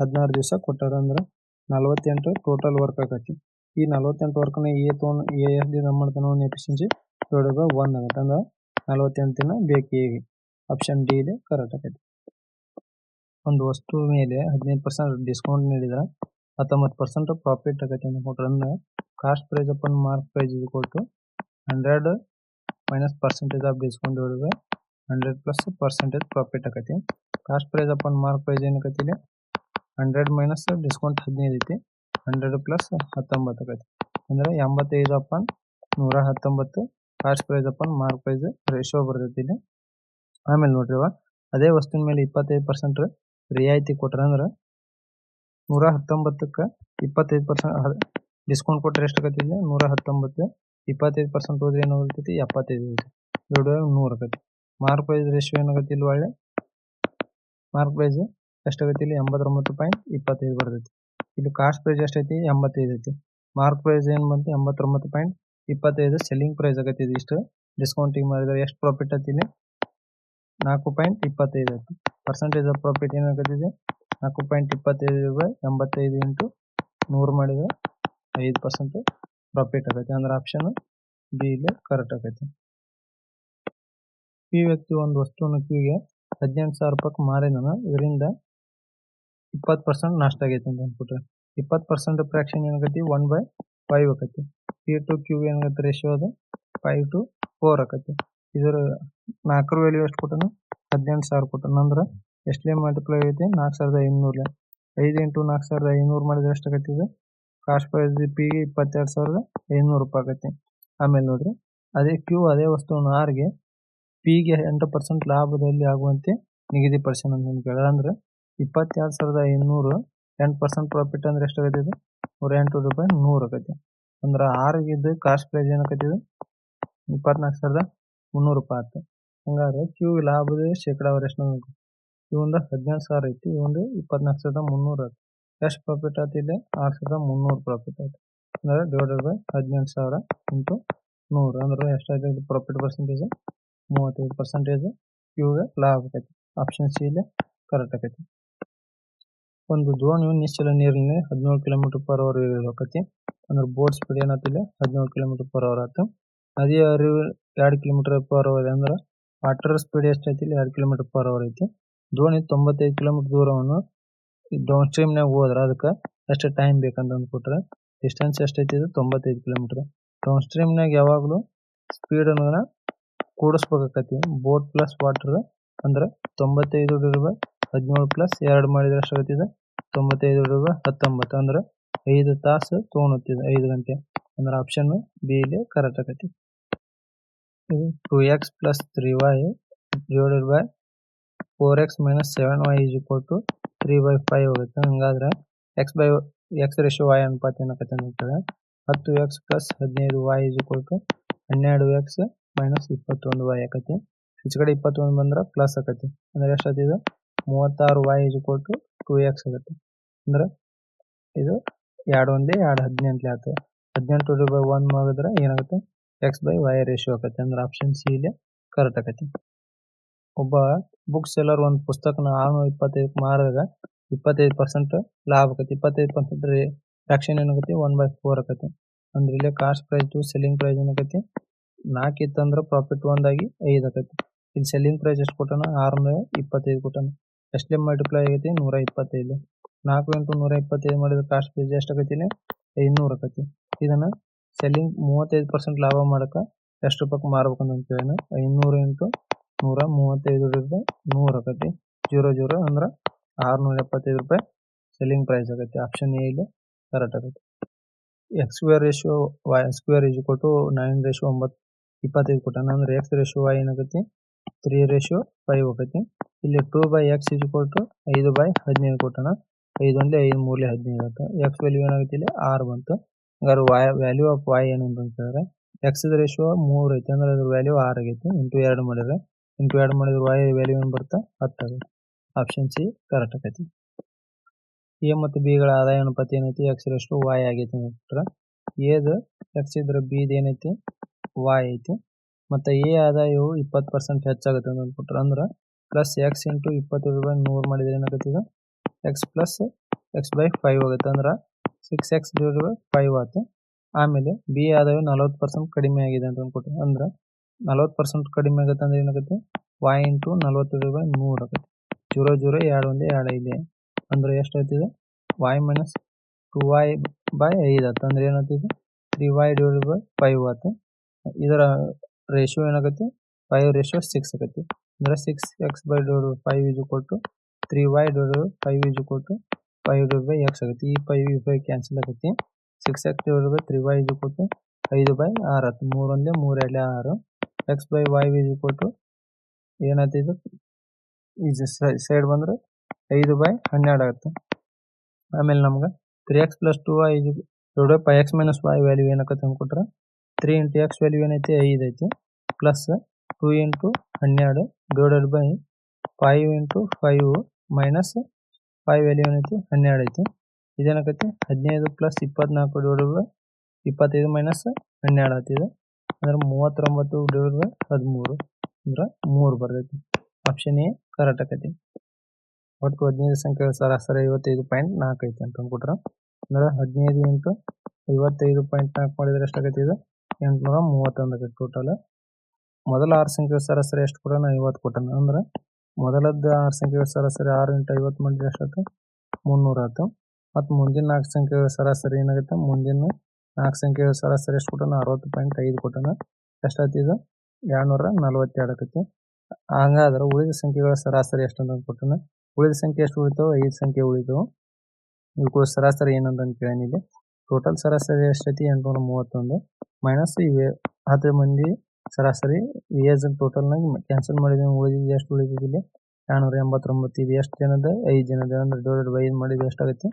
ಹದಿನಾರು ದಿವಸ ಕೊಟ್ಟಾರ ಅಂದ್ರೆ ನಲವತ್ತೆಂಟು ಟೋಟಲ್ ವರ್ಕ್ ಆಗತ್ತೆ ಈ ನಲವತ್ತೆಂಟು ವರ್ಕ್ನ ಎ ತೊಗೊಂಡು ಎ ಎಷ್ಟು ದಿನ ಮಾಡ್ತಾನೆ ಒಂದು ಎಫಿಷಿಯನ್ಸಿ ಡಿವೈಡ್ ಬೈ ಒನ್ ಆಗುತ್ತೆ. ಅಂದ್ರೆ ನಲವತ್ತೆಂಟು ದಿನ ಬೇಕು ಎಗೆ ಆಪ್ಷನ್ ಡಿ ಇದೆ ಕರೆಕ್ಟ್ ಆಗತ್ತೆ ಒಂದು ವಸ್ತು ಮೇಲೆ ಹದಿನೈದು ಪರ್ಸೆಂಟ್ ಡಿಸ್ಕೌಂಟ್ ನೀಡಿದ್ರೆ ಹತ್ತೊಂಬತ್ತು ಪರ್ಸೆಂಟ್ ಪ್ರಾಫಿಟ್ ಕೊಟ್ರೆ ಅಂದ್ರೆ cost price upon mark price ಇದು ಕೊಟ್ಟು hundred minus percentage of discount divide hundred plus percentage profit ಆಗೈತಿ cost price upon mark price ಏನಾಗತ್ತೆ ಇಲ್ಲಿ? ಹಂಡ್ರೆಡ್ ಮೈನಸ್ ಡಿಸ್ಕೌಂಟ್ ಹದಿನೈದು ಐತಿ. ಹಂಡ್ರೆಡ್ ಪ್ಲಸ್ ಹತ್ತೊಂಬತ್ತು ಆಗೈತಿ ಅಂದ್ರೆ ಎಂಬತ್ತೈದು ಅಪನ್ ನೂರ ಹತ್ತೊಂಬತ್ತು cost price upon mark price ratio ಬರ್ತೈತಿ ಇಲ್ಲಿ. ಆಮೇಲೆ ನೋಡ್ರಿ ಅವ ಅದೇ ವಸ್ತುವಿನ ಮೇಲೆ ಇಪ್ಪತ್ತೈದು ಪರ್ಸೆಂಟ್ ರಿಯಾಯಿತಿ ಕೊಟ್ರ ಅಂದ್ರ ನೂರ ಹತ್ತೊಂಬತ್ತಕ್ಕ ಇಪ್ಪತ್ತೈದು ಪರ್ಸೆಂಟ್ ಡಿಸ್ಕೌಂಟ್ ಕೊಟ್ಟರೆ ಎಷ್ಟು ಆಗತ್ತೆ ಇಲ್ಲಿ? ನೂರ ಹತ್ತೊಂಬತ್ತು. ಇಪ್ಪತ್ತೈದು ಪರ್ಸೆಂಟ್ ಹೋದ್ರೆ ಏನ್ ಬರ್ತೈತಿ ಎಪ್ಪತ್ತೈದು ಇರುತ್ತೆ ಎರಡು ನೂರು ಆಗತ್ತೆ. ಮಾರ್ಕ್ ಪ್ರೈಸ್ ರೇಷಿಯೋ ಏನಾಗತ್ತಿಲ್ಲ ಒಳ್ಳೆ? ಮಾರ್ಕ್ ಪ್ರೈಸ್ ಎಷ್ಟಾಗತ್ತೆ ಇಲ್ಲಿ? ಎಂಬತ್ತೊಂಬತ್ತು ಪಾಯಿಂಟ್ ಇಪ್ಪತ್ತೈದು ಬರ್ತೈತಿ. ಇಲ್ಲಿ ಕಾಸ್ಟ್ ಪ್ರೈಸ್ ಎಷ್ಟೈತಿ ಎಂಬತ್ತೈದು ಐತಿ. ಮಾರ್ಕ್ ಪ್ರೈಸ್ ಏನು ಬಂತು? ಎಂಬತ್ತೊಂಬತ್ತು ಪಾಯಿಂಟ್ ಇಪ್ಪತ್ತೈದು. ಸೆಲ್ಲಿಂಗ್ ಪ್ರೈಸ್ ಇದು ಇಷ್ಟು. ಡಿಸ್ಕೌಂಟಿಂಗ್ ಮಾಡಿದ್ರೆ ಎಷ್ಟು ಪ್ರಾಫಿಟ್ ಐತಿ ಇಲ್ಲಿ? ನಾಲ್ಕು ಪಾಯಿಂಟ್ ಇಪ್ಪತ್ತೈದು ಆಯಿತು. ಪರ್ಸೆಂಟೇಜ್ ಆಫ್ ಪ್ರಾಫಿಟ್ ಏನಾಗತ್ತಿದೆ ನಾಲ್ಕು ಪಾಯಿಂಟ್ ಇಪ್ಪತ್ತೈದು ರೂಪಾಯಿ ಎಂಬತ್ತೈದು ಇಂಟು ನೂರು ಮಾಡಿದ್ರೆ ಐದು ಪರ್ಸೆಂಟ್ ಪ್ರಾಫಿಟ್ ಆಗೈತೆ ಅಂದ್ರೆ ಆಪ್ಷನ್ ಬಿ ಇಲ್ಲಿ ಕರೆಕ್ಟ್ ಆಗೈತೆ ಈ ವ್ಯಕ್ತಿ ಒಂದು ವಸ್ತುವನ್ನು ಕ್ಯೂಗೆ ಹದಿನೆಂಟು ಸಾವಿರ ರೂಪಾಯಿ ಮಾರಿದಾನ ಇದರಿಂದ ಇಪ್ಪತ್ತು ಪರ್ಸೆಂಟ್ ನಷ್ಟ ಆಗೈತೆ ಅಂತ ಅಂದ್ಬಿಟ್ರೆ. ಇಪ್ಪತ್ತು ಪರ್ಸೆಂಟ್ ಫ್ರಾಕ್ಷನ್ ಏನಾಗೈತಿ ಒನ್ ಬೈ ಫೈವ್ ಆಕೈತಿ ಪಿ ಟು ಕ್ಯೂ ಏನಾಗತ್ತೆ ರೇಷಿಯೋ ಅದು ಫೈವ್ ಟು ಫೋರ್ ಆಕತಿ ಇದರ ನಾಲ್ಕರ ವ್ಯಾಲ್ಯೂ ಎಷ್ಟು ಕೊಟ್ಟನು? ಹದಿನೆಂಟು ಸಾವಿರ ಕೊಟ್ಟನು. ಅಂದ್ರೆ ಎಷ್ಟೇ ಮಲ್ಟಿಪ್ಲೈ ಐತಿ ನಾಲ್ಕು ಸಾವಿರದ ಐನೂರಲ್ಲಿ ಐದು ಇಂಟು ನಾಲ್ಕು ಸಾವಿರದ ಐನೂರು ಮಾಡಿದ್ರೆ ಎಷ್ಟು ಆಗತ್ತೆ ಇದು ಕಾಸ್ಟ್ ಪ್ರೈಸ್ ಪಿಗೆ ಇಪ್ಪತ್ತೆರಡು ಸಾವಿರದ ಐನೂರು ರೂಪಾಯಿ ಆಗತ್ತೆ ಆಮೇಲೆ ನೋಡ್ರಿ, ಅದೇ ಕ್ಯೂ ಅದೇ ವಸ್ತುವನ್ನು ಆರ್ಗೆ ಪಿಗೆ ಎಂಟು ಪರ್ಸೆಂಟ್ ಲಾಭದಲ್ಲಿ ಆಗುವಂತೆ ನಿಗದಿ ನಿಗದಿಪಡಿಸೋಣ ಅಂತ ಕೇಳಿದ್ರೆ. ಅಂದ್ರೆ ಇಪ್ಪತ್ತೆರಡು ಸಾವಿರದ ಐನೂರು ಎಂಟು ಪರ್ಸೆಂಟ್ ಪ್ರಾಫಿಟ್ ಅಂದ್ರೆ ಎಷ್ಟಾಗತ್ತೆ ಇದು? ನೂರ ಎಂಟು ರೂಪಾಯಿ ನೂರು ಆಗತ್ತೆ ಅಂದ್ರೆ ಇದು ಕಾಸ್ಟ್ ಪ್ರೈಸ್ ಏನಾಗತ್ತೆ ಇದು? ಇಪ್ಪತ್ನಾಲ್ಕು ಸಾವಿರದ ಮುನ್ನೂರು ರೂಪಾಯಿ ಆಯ್ತು ಹಂಗಾದ್ರೆ ಕ್ಯೂ ಲಾಭದ ಶೇಕಡಾವಾರು ಎಷ್ಟು ಇವೊಂದು ಇವಂದು ಹದಿನೆಂಟು ಸಾವಿರ ಐತಿ ಇವಂದು ಇಪ್ಪತ್ನಾಲ್ಕು ಸಾವಿರದ ಮುನ್ನೂರು ಆಯ್ತು ಎಷ್ಟು ಪ್ರಾಫಿಟ್ ಆಯ್ತು ಇಲ್ಲಿ? ಆರು ಸಾವಿರದ ಮುನ್ನೂರು ಪ್ರಾಫಿಟ್ ಆಯ್ತು ಅಂದ್ರೆ ಡಿವೈಡೆಡ್ ಬೈ ಹದಿನೆಂಟು ಸಾವಿರ ಇಂಟು ನೂರು. ಅಂದ್ರೆ ಎಷ್ಟಾಯ್ತು ಪ್ರಾಫಿಟ್ ಪರ್ಸೆಂಟೇಜ್ ಮೂವತ್ತೈದು ಪರ್ಸೆಂಟೇಜ್ ಕ್ಯೂಗೆ ಲಾಭ ಆಗೈತಿ ಆಪ್ಷನ್ ಸಿ ಇಲ್ಲಿ ಕರೆಕ್ಟ್ ಆಗೈತಿ ಒಂದು ದೋಣಿಯು ನಿಶ್ಚಲ ನೀರಿನಲ್ಲಿ ಹದಿನೇಳು ಕಿಲೋಮೀಟರ್ ಪರ್ ಅವರ್ ಹೋಗತಿ ಅಂದ್ರೆ ಬೋಟ್ ಸ್ಪೀಡ್ ಏನಾತಿಲ್ಲ ಹದಿನೇಳು ಕಿಲೋಮೀಟರ್ ಪರ್ ಅವರ್ ಆಯ್ತು ನದಿ ಹರಿವು ಎರಡು ಕಿಲೋಮೀಟರ್ ಪರ್ ಅವರ್ ಅಂದ್ರೆ ವಾಟರ್ ಸ್ಪೀಡ್ ಎಷ್ಟೈತಿ ಇಲ್ಲಿ ಎರಡು ಕಿಲೋಮೀಟರ್ ಪರ್ ಅವರ್ ಐತಿ. ದೋಣಿ ತೊಂಬತ್ತೈದು ಕಿಲೋಮೀಟರ್ ದೂರವನ್ನು ಡೌನ್ ಸ್ಟ್ರೀಮ್ ಸ್ಟ್ರೀಮ್ನಾಗ ಹೋದ್ರ ಅದಕ್ಕೆ ಎಷ್ಟು ಟೈಮ್ ಬೇಕಂತ ಅಂದ್ಕೊಟ್ರೆ ಡಿಸ್ಟೆನ್ಸ್ ಎಷ್ಟೈತಿ ಇದು ತೊಂಬತ್ತೈದು ಕಿಲೋಮೀಟರ್. ಡೌನ್ ಸ್ಟ್ರೀಮ್ ಸ್ಟ್ರೀಮ್ನಾಗ ಯಾವಾಗಲೂ ಸ್ಪೀಡ್ ಅನ್ನ ಕೂಡಿಸ್ಬೇಕಾಕತಿ ಬೋಟ್ ಪ್ಲಸ್ ವಾಟರ್ ಅಂದ್ರೆ ತೊಂಬತ್ತೈದು ಡಿವೈಡ್ ಹದಿನೇಳು ಪ್ಲಸ್ ಎರಡು ಮಾಡಿದ್ರೆ ಎಷ್ಟಾಗತ್ತೆ ಇದು? ತೊಂಬತ್ತೈದು ಡಿವೈಡ್ ಹತ್ತೊಂಬತ್ತು ಅಂದ್ರೆ ಐದು ತಾಸು ತೊಗೊಳತ್ತಿದೆ ಐದು ಗಂಟೆ. ಅಂದ್ರೆ ಆಪ್ಷನ್ ಬಿ ಇಲ್ಲಿ ಕರೆಕ್ಟ್ ಆಗತ್ತೆ. ಇದು two x plus three y divided by four x minus seven y is equal to three by five ಹೋಗುತ್ತೆ. ಹಂಗಾದ್ರೆ x by x ratio y ಅನುಪಾತ ಏನಾಗತ್ತೆ ಅಂತಂದ್ರೆ ಹತ್ತು ಎಕ್ಸ್ ಪ್ಲಸ್ ಹದಿನೈದು ವೈ ಈಸ್ ಈಕ್ವಲ್ ಟು ಹನ್ನೆರಡು ಎಕ್ಸ್ ಮೈನಸ್ ಇಪ್ಪತ್ತೊಂದು Y ಆಕತಿ. ಈಚೆ ಕಡೆ ಇಪ್ಪತ್ತೊಂದು ಬಂದ್ರೆ ಪ್ಲಸ್ ಆಕತಿ. ಅಂದ್ರೆ ಎಷ್ಟಾಯ್ತು ಇದು? ಮೂವತ್ತಾರು y is equal to two x ಆಗುತ್ತೆ ಅಂದ್ರೆ ಇದು ಎರಡು ಒಂದೇ ಎರಡು ಹದಿನೆಂಟ್ಲೆ ಆಯ್ತು ಹದಿನೆಂಟು ಬೈ ಒನ್ ಮಾಡಿದ್ರೆ ಏನಾಗುತ್ತೆ? ಎಕ್ಸ್ ಬೈ ವೈ ರೇಷಿಯೋ ಆಕತಿ ಅಂದ್ರೆ ಆಪ್ಷನ್ ಸಿ ಇಲ್ಲಿ ಕರೆಕ್ಟ್ ಆಕತಿ. ಒಬ್ಬ ಬುಕ್ ಸೆಲ್ಲರ್ ಒಂದು ಪುಸ್ತಕನ ಆರ್ನೂರ ಇಪ್ಪತ್ತೈದು ಮಾರಿದಾಗ ಇಪ್ಪತ್ತೈದು ಪರ್ಸೆಂಟ್ ಲಾಭ ಆಕತಿ. ಇಪ್ಪತ್ತೈದು ಪರ್ಸೆಂಟ್ ಫ್ರಾಕ್ಷನ್ ಏನಾಗತಿ? ಒನ್ ಬೈ ಫೋರ್ ಆಕತಿ. ಅಂದ್ರೆ ಇಲ್ಲಿ cost price to selling price ಏನಾಗತಿ? ನಾಲ್ಕು ಇತ್ತಂದ್ರೆ ಪ್ರಾಫಿಟ್ ಒಂದಾಗಿ ಐದು ಆಕತಿ. ಇಲ್ಲಿ ಸೆಲ್ಲಿಂಗ್ ಪ್ರೈಸ್ ಎಷ್ಟು ಕೊಟ್ಟನ? ಆರ್ನೂರ ಇಪ್ಪತ್ತೈದು ಕೊಟ್ಟನ. ಎಷ್ಟೇ ಮಲ್ಟಿಪ್ಲೈ ಆಗೈತಿ? ನೂರ ಇಪ್ಪತ್ತೈದು. ನಾಲ್ಕು ಇಂಟು ನೂರ ಇಪ್ಪತ್ತೈದು ಮಾಡಿದ್ರೆ ಕಾಸ್ಟ್ ಪ್ರೈಸ್ ಎಷ್ಟು ಆಕತಿ ಇಲ್ಲಿ ಐನೂರು ಆಕತಿ. ಇದನ್ನ ಸೆಲ್ಲಿಂಗ್ ಮೂವತ್ತೈದು ಪರ್ಸೆಂಟ್ ಲಾಭ ಮಾಡಕ ಎಷ್ಟು ರೂಪಾಯಿ ಅಂತ ಹೇಳೇನ ಐನೂರು ಇಂಟು ನೂರ ಮೂವತ್ತೈದು ನೂರು ಆಕತಿ. ಜೀರೋ ಜೀರೋ ಅಂದ್ರೆ ಆರ್ನೂರ ಎಪ್ಪತ್ತೈದು ರೂಪಾಯಿ ಸೆಲ್ಲಿಂಗ್ ಪ್ರೈಸ್ ಆಗತ್ತೆ ಆಪ್ಷನ್ ಎ ಇಲ್ಲಿ ಕರೆಕ್ಟ್ ಆಗುತ್ತೆ x square ratio y square is ಕೊಟ್ಟು ನೈನ್ ರೇಷಿಯೋ ಒಂಬತ್ತು ಇಪ್ಪತ್ತೈದು ಕೊಟ್ಟಾನ. ಅಂದ್ರೆ ಎಕ್ಸ್ ರೇಷಿಯೋ ವೈ ಏನಾಗುತ್ತೆ ತ್ರೀ ರೇಷಿಯೋ ಫೈವ್ ಆಗತ್ತೆ ಇಲ್ಲಿ ಟೂ ಬೈ ಎಕ್ಸ್ ಈಸ್ ಕೊಟ್ಟು ಐದು ಬೈ ಹದಿನೈದು ಕೊಟ್ಟಾನ. ಐದು ಒಂದೇ ಐದು ಮೂರಲೆ ಹದಿನೈದು ಆಯ್ತು ಎಕ್ಸ್ ವ್ಯಾಲ್ಯೂ ಏನಾಗುತ್ತೆ ಇಲ್ಲಿ? ಆರು ಬಂತು. ಹಂಗಾರೆ ವಾಯ್ ವ್ಯಾಲ್ಯೂ ಆಫ್ ವಾಯ್ ಏನು ಅಂತಂದ್ರೆ ಎಕ್ಸ್ ರೇಷಿಯೋ ಮೂರು ಐತಿ. ಅಂದ್ರೆ ಅದ್ರ ವ್ಯಾಲ್ಯೂ ಆರ್ ಆಗೈತಿ. ಇಂಟು ಎರಡು ಮಾಡಿದ್ರೆ ಇಂಟು ಎರಡು ಮಾಡಿದ್ರೆ ವಾಯ್ ವ್ಯಾಲ್ಯೂ ಏನು ಬರುತ್ತೆ? ಹತ್ತು ಆಪ್ಷನ್ ಸಿ ಕರೆಕ್ಟ್ ಆಗೈತಿ. ಎ ಮತ್ತು ಬಿಗಳ ಆದಾಯ ಅನುಪಾತ ಏನೈತಿ? ಎಕ್ಸ್ ರೇಷಿಯೋ ವಾಯ್ ಆಗೈತಿ ಅಂತ ಎದು ಎಕ್ಸ್ ಇದ್ರೆ ಬಿದು ಏನೈತಿ? ವಾಯ್ ಐತಿ. ಮತ್ತು ಎ ಆದಾಯವು ಇಪ್ಪತ್ತು ಪರ್ಸೆಂಟ್ ಹೆಚ್ಚಾಗುತ್ತೆ ಅಂತ ಅಂದ್ಬಿಟ್ರೆ, ಅಂದ್ರೆ ಪ್ಲಸ್ ಎಕ್ಸ್ ಇಂಟು ಇಪ್ಪತ್ತು ರೂಪಾಯಿ ನೂರು ಮಾಡಿದ್ರೆ ಏನಾಗುತ್ತೆ ಇದು x plus x by five ಆಗುತ್ತೆ. ಅಂದ್ರೆ six x divide by five ಆಯ್ತು ಆಮೇಲೆ ಬಿ ಆದಾಯ ನಲವತ್ತು ಪರ್ಸೆಂಟ್ ಕಡಿಮೆ ಆಗಿದೆ ಅಂತ ಅಂದ್ಕೊಟ್ರೆ, ಅಂದ್ರೆ ನಲವತ್ತು ಪರ್ಸೆಂಟ್ ಕಡಿಮೆ ಆಗುತ್ತೆ ಅಂದ್ರೆ ಏನಾಗುತ್ತೆ? ವಾಯ್ ಇಂಟು ನಲವತ್ತೇಳು ಬೈ ನೂರು ಆಗುತ್ತೆ. ಜೀರೋ ಜೀರೋ, ಎರಡು ಒಂದು, ಎರಡು ಐದು. ಅಂದ್ರೆ ಎಷ್ಟು ಆಯ್ತಿದೆ y minus two y by ಐದು ಆಯ್ತು. ಅಂದ್ರೆ ಏನಾಗ್ತಿದೆ three y divide by five ಆಯ್ತು. ಇದರ ರೇಷಿಯೋ ಏನಾಗುತ್ತೆ? ಫೈವ್ ರೇಷಿಯೋ ಸಿಕ್ಸ್ ಆಗುತ್ತೆ. ಅಂದ್ರೆ six x by divide five is ಕೊಟ್ಟು three y divide five is ಕೊಟ್ಟು ಫೈವ್ ಡಿವೈಡ್ ಬೈ ಎಕ್ಸ್ ಆಗುತ್ತೆ ಈ ಫೈವ್ ಈ ಫೈವ್ ಕ್ಯಾನ್ಸಲ್ ಆಗುತ್ತೆ six x divide by three y is ಕೊಟ್ಟು ಐದು ಬೈ ಆರು ಆಯ್ತು ಮೂರು ಒಂದೇ ಮೂರು ಎರಡೇ ಆರು ಎಕ್ಸ್ ಬೈ ವೈ ಇಸ್ ಕೊಟ್ಟು ಏನಾಗ್ತಿದೆ ಇದು ಸೈಡ್ ಬಂದ್ರೆ ಐದು ಬೈ ಹನ್ನೆರಡು ಆಗುತ್ತೆ ಆಮೇಲೆ ನಮ್ಗೆ three x plus two y ಇದು divide by x minus y value ಏನಾಗತ್ತೆ ಅಂದ್ಕೊಟ್ರೆ ತ್ರೀ ಇಂಟು ಎಕ್ಸ್ ವ್ಯಾಲ್ಯೂ ಏನೈತಿ ಐದು ಐತಿ ಪ್ಲಸ್ ಟು ಇಂಟು ಹನ್ನೆರಡು divided by five into five minus five value ಏನೈತಿ ಹನ್ನೆರಡು ಐತಿ. ಇದೇನಾಗತ್ತೆ ಹದಿನೈದು ಪ್ಲಸ್ ಇಪ್ಪತ್ನಾಲ್ಕು ಡಿವೈಡೆಡ್ ಇಪ್ಪತ್ತೈದು ಮೈನಸ್ ಹನ್ನೆರಡು ಆಗ್ತಿದೆ ಅಂದ್ರೆ ಮೂವತ್ತೊಂಬತ್ತು ಡಿವೈಡ್ ಬೈ ಹದಿಮೂರು. ಅಂದ್ರೆ ಮೂರು ಬರ್ತೈತಿ. ಆಪ್ಷನ್ ಎ ಕರೆಕ್ಟ್ ಆಕೈತಿ ಒಟ್ಟು ಹದಿನೈದು ಸಂಖ್ಯೆ ಸರಾಸರಿ ಐವತ್ತೈದು ಪಾಯಿಂಟ್ ನಾಲ್ಕು ಐತಿ ಅಂತ ಅಂದ್ಬಿಟ್ರೆ ಅಂದ್ರೆ ಹದಿನೈದು ಇಂಟು ಐವತ್ತೈದು ಪಾಯಿಂಟ್ ನಾಲ್ಕು ಮಾಡಿದ್ರೆ ಎಷ್ಟಾಗೈತಿ ಇದು? ಎಂಟುನೂರ ಮೂವತ್ತೊಂದು ಆಗೈತಿ ಟೋಟಲ್ ಮೊದಲ ಆರು ಸಂಖ್ಯೆ ಸರಾಸರಿ ಎಷ್ಟು ಕೊಡೋಣ ಐವತ್ತು ಕೊಟ್ಟಾನ. ಅಂದ್ರೆ ಮೊದಲದ್ದು ಆರು ಸಂಖ್ಯೆ ಸರಾಸರಿ ಆರು ಇಂಟು ಐವತ್ತು ಮಂದಿ ಎಷ್ಟಾಯ್ತು ಮುನ್ನೂರು ಆಯ್ತು. ಮತ್ತು ಮುಂದಿನ ನಾಲ್ಕು ಸಂಖ್ಯೆಗಳ ಸರಾಸರಿ ಏನಾಗುತ್ತೆ? ಮುಂದಿನ ನಾಲ್ಕು ಸಂಖ್ಯೆ ಸರಾಸರಿ ಎಷ್ಟು ಕೊಟ್ಟನ? ಅರವತ್ತು ಪಾಯಿಂಟ್ ಐದು ಕೊಟ್ಟನ. ಎಷ್ಟಾಯ್ತು ಇದು? ಎರಡುನೂರ ನಲವತ್ತೆರಡು ಆಕತಿ. ಹಂಗಾದ್ರೆ ಉಳಿದ ಸಂಖ್ಯೆಗಳ ಸರಾಸರಿ ಎಷ್ಟು ಅಂತ ಕೊಟ್ಟನ? ಉಳಿದ ಸಂಖ್ಯೆ ಎಷ್ಟು ಉಳಿತಾವೆ ಐದು ಸಂಖ್ಯೆ ಉಳಿತಾವೆ ಇವಕ್ಕೂ ಸರಾಸರಿ ಏನಂತ ಕೇಳೀನಿ ಇಲ್ಲಿ. ಟೋಟಲ್ ಸರಾಸರಿ ಎಷ್ಟೈತಿ ಎಂಟುನೂರ ಮೂವತ್ತೊಂದು. ಮೈನಸ್ ಇವೆ. ಹತ್ತು ಮಂದಿ ಸರಾಸರಿ ಏಜ್ ಟೋಟಲ್ನಾಗ ಕ್ಯಾನ್ಸಲ್ ಮಾಡಿದ ಉಳಿದಿದ್ದು ಎಷ್ಟು ಉಳಿದಿದೆ ಇಲ್ಲಿ? ಎರಡುನೂರ ಎಂಬತ್ತೊಂಬತ್ತು ಇದು ಎಷ್ಟು ಜನದ? ಐದು ಜನದ. ಅಂದ್ರೆ ಡಿವೈಡ್ ಬೈ ಮಾಡಿದ್ರೆ ಎಷ್ಟಾಗುತ್ತೆ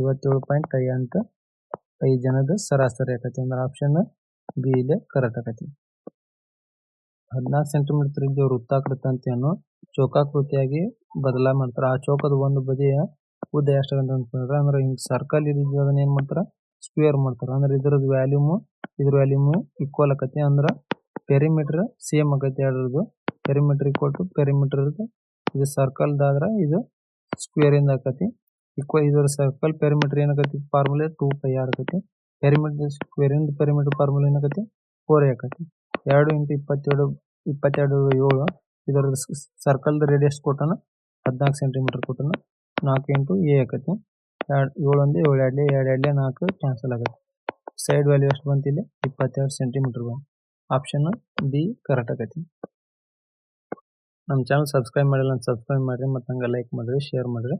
ಐವತ್ತೇಳು ಪಾಯಿಂಟ್ ಅಂತ ಐದು ಜನದ ಸರಾಸರಿ ಆಕೈತಿ. ಅಂದ್ರೆ ಆಪ್ಷನ್ ಬಿ ಇಲ್ಲಿ ಕರೆಕ್ಟ್ ಆಕತಿ. ಹದಿನಾಲ್ಕು ಸೆಂಟಿಮೀಟರ್ ಅಂತ ವೃತ್ತಾಕೃತಿಯನ್ನು ಚೌಕಾಕೃತಿಯಾಗಿ ಬದಲಾ ಮಾಡ್ತಾರ. ಆ ಚೌಕದ ಒಂದು ಬದಿಯ ಉದ್ದ ಎಷ್ಟಾಗಂತ ಅಂತಂದ್ರೆ ಅಂದ್ರೆ ಹಿಂಗೆ ಸರ್ಕಲ್ ಇದ್ದು ಅದನ್ನ ಏನು ಮಾಡ್ತಾರ? ಸ್ಕ್ವೇರ್ ಮಾಡ್ತಾರ. ಅಂದ್ರೆ ಇದ್ರದ್ದು ವ್ಯಾಲ್ಯೂಮು ಇದ್ರ ವ್ಯಾಲ್ಯೂಮು ಈಕ್ವಲ್ ಆಕತಿ. ಅಂದ್ರೆ ಪೆರಿಮೀಟರ್ ಸೇಮ್ ಆಕತಿ ಎರಡರದು ಪೆರಿಮೀಟರ್ ಕೊಟ್ಟು ಪೆರಿಮೀಟರ್ ಇದು ಸರ್ಕಲ್ ಸರ್ಕಲ್ದಾದ್ರೆ ಇದು ಸ್ಕ್ವೇರ್ ಇಂದ ಆಕತಿ. ಈಕ್ವಲ್ ಇದರ ಸರ್ಕಲ್ ಪೆರಿಮೀಟರ್ ಏನಾಕತಿ ಫಾರ್ಮುಲಾ ಟೂ ಪೈ ಆರ್ ಆಕತಿ ಪೆರಿಮೀಟರ್ ಸ್ಕ್ವೇರ್ ಇಂದ ಪೆರಿಮೀಟರ್ ಫಾರ್ಮುಲೆ ಫೋರ್ ಆಕತಿ ಎರಡು ಇಂಟು ಇಪ್ಪತ್ತೆರಡು ಇಪ್ಪತ್ತೆರಡು ಏಳು. ಇದರ ಸರ್ಕಲ್ದ ರೇಡಿಯಸ್ ಕೊಟ್ಟನ ಹದಿನಾಲ್ಕು ಸೆಂಟಿಮೀಟರ್ ಕೊಟ್ಟನ ನಾಲ್ಕು ಇಂಟು ಎ ಆಕತಿ ಎರಡು ಏಳು ಒಂದು ಏಳು, ಎರಡಲೇ ಎರಡು, ಎರಡಲೇ ನಾಲ್ಕು ಕ್ಯಾನ್ಸಲ್ ಆಗುತ್ತೆ ಸೈಡ್ ವ್ಯಾಲ್ಯೂ ಎಷ್ಟು ಬಂತು ಇಲ್ಲಿ ಇಪ್ಪತ್ತೆರಡು ಸೆಂಟಿಮೀಟರ್ ಬಂತು. ಆಪ್ಷನ್ ಬಿ ಕರೆಕ್ಟ್ ಆಗೈತಿ ನಮ್ಮ ಚಾನಲ್ ಸಬ್ಸ್ಕ್ರೈಬ್ ಮಾಡಿಲ್ಲ ಅಂತ ಸಬ್ಸ್ಕ್ರೈಬ್ ಮಾಡಿರಿ, ಮತ್ತು ಹಂಗೆ ಲೈಕ್ ಮಾಡಿರಿ ಶೇರ್ ಮಾಡಿರಿ.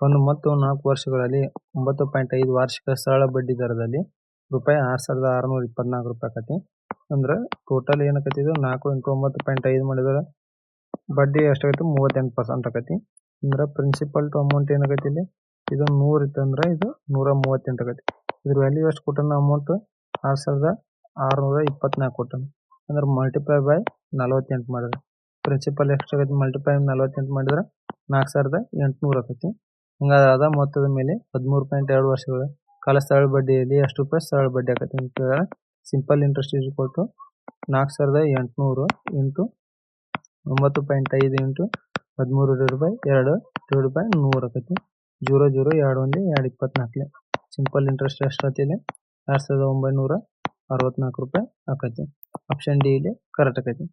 ಒಂದು ಮತ್ತು ನಾಲ್ಕು ವರ್ಷಗಳಲ್ಲಿ ಒಂಬತ್ತು ಪಾಯಿಂಟ್ ಐದು ವಾರ್ಷಿಕ ಸರಳ ಬಡ್ಡಿ ದರದಲ್ಲಿ ರೂಪಾಯಿ ಆರು ಸಾವಿರದ ಆರುನೂರ ಇಪ್ಪತ್ನಾಲ್ಕು ರೂಪಾಯಿ ಆಕತಿ. ಅಂದ್ರೆ ಟೋಟಲ್ ಏನಾಕತಿ ಇದು? ನಾಲ್ಕು ಇಂಟು ಒಂಬತ್ತು ಪಾಯಿಂಟ್ ಐದು ಮಾಡಿದ್ರೆ ಬಡ್ಡಿ ಎಷ್ಟಾಗೈತಿ ಮೂವತ್ತೆಂಟು ಪರ್ಸೆಂಟ್ ಆಕತಿ. ಅಂದ್ರೆ ಪ್ರಿನ್ಸಿಪಲ್ ಟು ಅಮೌಂಟ್ ಏನಾಗೈತಿ ಇಲ್ಲಿ? ಇದು ನೂರು ಇತ್ತಂದ್ರೆ ಇದು ನೂರ ಮೂವತ್ತೆಂಟು ಆಗೈತಿ ಇದ್ರ ವ್ಯಾಲ್ಯೂ ಎಷ್ಟು ಕೊಟ್ಟನ ಅಮೌಂಟ್ ಆರು ಸಾವಿರದ ಆರುನೂರ ಇಪ್ಪತ್ನಾಲ್ಕು ಕೊಟ್ಟನು ಅಂದ್ರೆ ಮಲ್ಟಿಪ್ಲೈ ಬೈ ನಲವತ್ತೆಂಟು ಮಾಡಿದ್ರೆ. ಪ್ರಿನ್ಸಿಪಲ್ ಎಷ್ಟು ಆಗೈತಿ? ಮಲ್ಟಿಪ್ಲೈ ನಲವತ್ತೆಂಟು ಮಾಡಿದ್ರೆ ನಾಲ್ಕು ಸಾವಿರದ ಎಂಟುನೂರು ಆಕೈತಿ ಹಂಗಾದ್ರೆ ಅದ ಮೊತ್ತದ ಮೇಲೆ ಹದಿಮೂರು ಪಾಯಿಂಟ್ ಎರಡು ವರ್ಷಗಳ. ಕಾಲ ಸರಳ ಬಡ್ಡಿಯಲ್ಲಿ ಎಷ್ಟು ರೂಪಾಯಿ? ಸರಳ ಬಡ್ಡಿ ಆಕೈತಿ ಅಂತ ಸಿಂಪಲ್ ಇಂಟ್ರೆಸ್ಟ್ ಇಸ್ ಕೊಟ್ಟು ನಾಲ್ಕು ಸಾವಿರದ ಎಂಟುನೂರು ಇಂಟು ಒಂಬತ್ತು ಪಾಯಿಂಟ್ ಐದು ಇಂಟು ಹದಿಮೂರು ರೂಪಾಯಿ ಎರಡು ಎರಡು ಬೈ ನೂರು ಆಕೈತಿ ಜೀರೋ ಜೀರೋ ಎರಡು ಒಂದು ಎರಡು ಇಪ್ಪತ್ನಾಲ್ಕು. ಸಿಂಪಲ್ ಇಂಟ್ರೆಸ್ಟ್ ಎಷ್ಟು ಆತಿದೆ ಎರಡು ಸಾವಿರದ ಒಂಬೈನೂರ ಅರವತ್ನಾಲ್ಕು ರೂಪಾಯಿ ಆಕೈತಿ ಆಪ್ಷನ್ ಡಿ ಇಲ್ಲಿ ಕರೆಕ್ಟ್ ಆಕೈತಿ